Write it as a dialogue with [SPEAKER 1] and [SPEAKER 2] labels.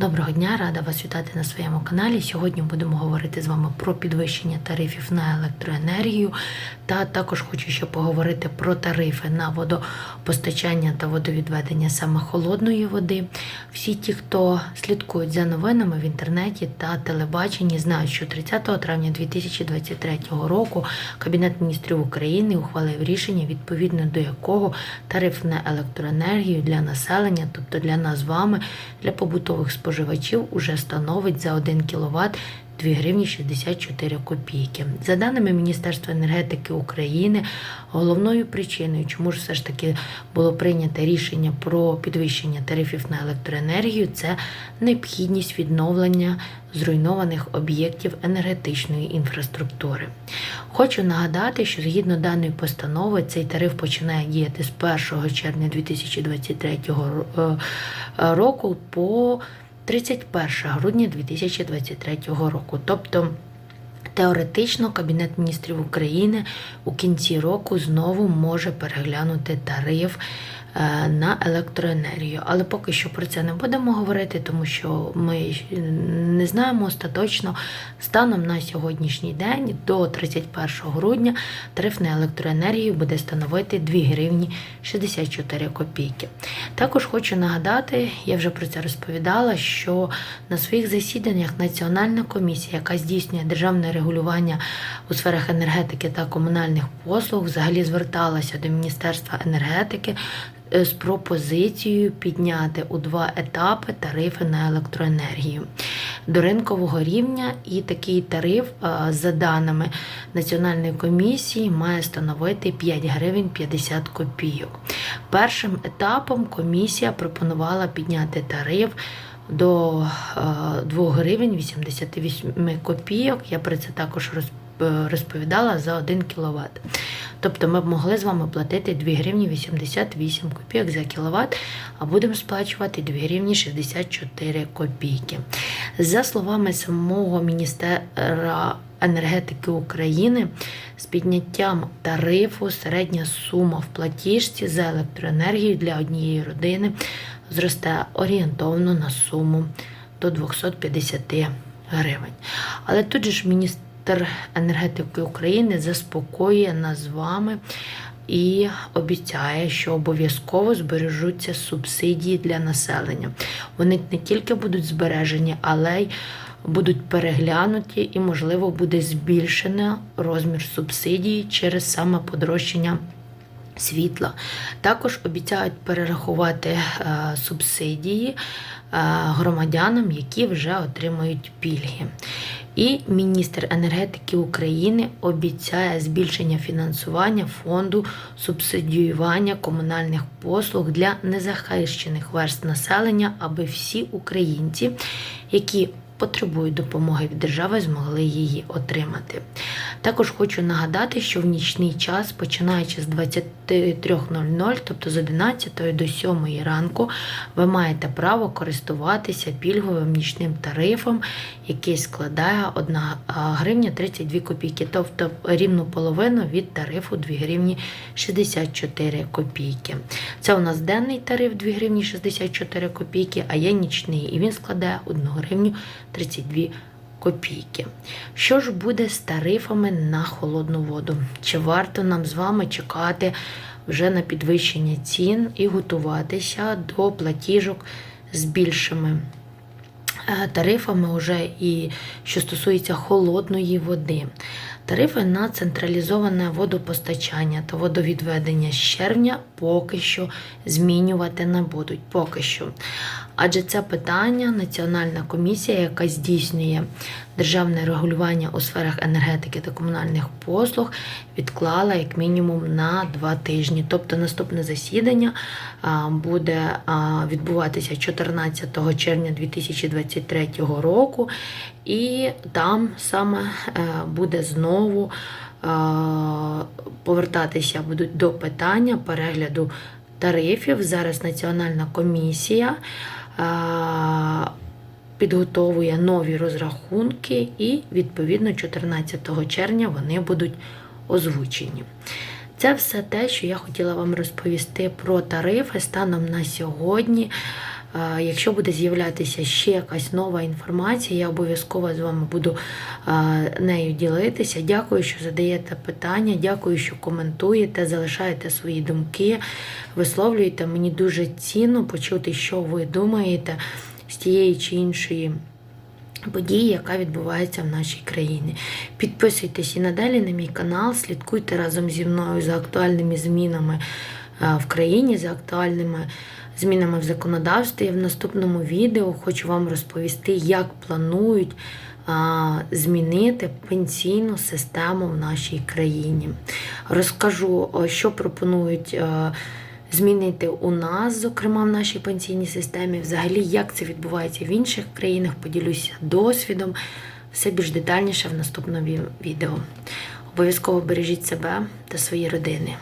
[SPEAKER 1] Доброго дня, рада вас вітати на своєму каналі. Сьогодні будемо говорити з вами про підвищення тарифів на електроенергію. Та також хочу ще поговорити про тарифи на водопостачання та водовідведення саме холодної води. Всі ті, хто слідкують за новинами в інтернеті та телебаченні, знають, що 30 травня 2023 року Кабінет міністрів України ухвалив рішення, відповідно до якого тариф на електроенергію для населення, тобто для нас з вами, для побутових споживачів, уже становить за 1 кВт 2 гривні 64 копійки. За даними Міністерства енергетики України, головною причиною, чому ж все ж таки було прийнято рішення про підвищення тарифів на електроенергію, це необхідність відновлення зруйнованих об'єктів енергетичної інфраструктури. Хочу нагадати, що згідно даної постанови цей тариф починає діяти з 1 червня 2023 ро- е, року по 31 грудня 2023 року. Тобто Теоретично Кабінет міністрів України у кінці року знову може переглянути тариф на електроенергію. Але поки що про це не будемо говорити, тому що ми не знаємо остаточно станом на сьогоднішній день до 31 грудня тариф на електроенергію буде становити 2 гривні 64 копійки. Також хочу нагадати, я вже про це розповідала, що на своїх засіданнях Національна комісія, яка здійснює державне регулювання у сферах енергетики та комунальних послуг, взагалі зверталася до Міністерства енергетики е, з пропозицією підняти у два етапи тарифи на електроенергію до ринкового рівня, і такий тариф, е, за даними Національної комісії, має становити 5 гривень 50 копійок. Першим етапом комісія пропонувала підняти тариф до е, 2 гривень 88 копійок. Я про це також роз- е, розповідала за 1 кВт. Тобто ми б могли з вами платити 2 гривні 88 копійок за кіловат, а будемо сплачувати 2 гривні 64 копійки. За словами самого міністра енергетики України, з підняттям тарифу середня сума в платіжці за електроенергію для однієї родини зросте орієнтовно на суму до 250 гривень. Але тут же ж міністр енергетики України заспокоює нас з вами і обіцяє, що обов'язково збережуться субсидії для населення. Вони не тільки будуть збережені, але й будуть переглянуті і, можливо, буде збільшено розмір субсидії через саме подорожчання світла. Також обіцяють перерахувати е, субсидії е, громадянам, які вже отримують пільги. І міністр енергетики України обіцяє збільшення фінансування фонду субсидіювання комунальних послуг для незахищених верст населення, аби всі українці, які потребують допомоги від держави, змогли її отримати. Також хочу нагадати, що в нічний час, починаючи з 23.00, тобто з 11 до 7 ранку, ви маєте право користуватися пільговим нічним тарифом, який складає 1 гривня 32 копійки, тобто рівну половину від тарифу 2 гривні 64 копійки. Це у нас денний тариф 2 гривні 64 копійки, а є нічний, і він складає 1 гривню 32 копійки. Що ж буде з тарифами на холодну воду? Чи варто нам з вами чекати вже на підвищення цін і готуватися до платіжок з більшими е, тарифами, вже і що стосується холодної води? Тарифи на централізоване водопостачання та водовідведення з червня поки що змінювати не будуть. Поки що. Адже це питання Національна комісія, яка здійснює державне регулювання у сферах енергетики та комунальних послуг, відклала як мінімум на два тижні. Тобто наступне засідання буде відбуватися 14 червня 2023 року, і там саме е, буде знову повертатися будуть до питання перегляду тарифів. Зараз Національна комісія підготовує нові розрахунки, і відповідно 14 червня вони будуть озвучені. Це все те, що я хотіла вам розповісти про тарифи станом на сьогодні. Якщо буде з'являтися ще якась нова інформація, я обов'язково з вами буду нею ділитися. Дякую, що задаєте питання, дякую, що коментуєте, залишаєте свої думки, висловлюєте. Мені дуже цінно почути, що ви думаєте з тієї чи іншої події, яка відбувається в нашій країні. Підписуйтесь і надалі на мій канал, слідкуйте разом зі мною за актуальними змінами в країні, за актуальними змінами в законодавстві. В наступному відео хочу вам розповісти, як планують змінити пенсійну систему в нашій країні. Розкажу, що пропонують. Змінити у нас, зокрема в нашій пенсійній системі, взагалі, як це відбувається в інших країнах, поділюся досвідом. Все більш детальніше в наступному відео. Обов'язково бережіть себе та свої родини.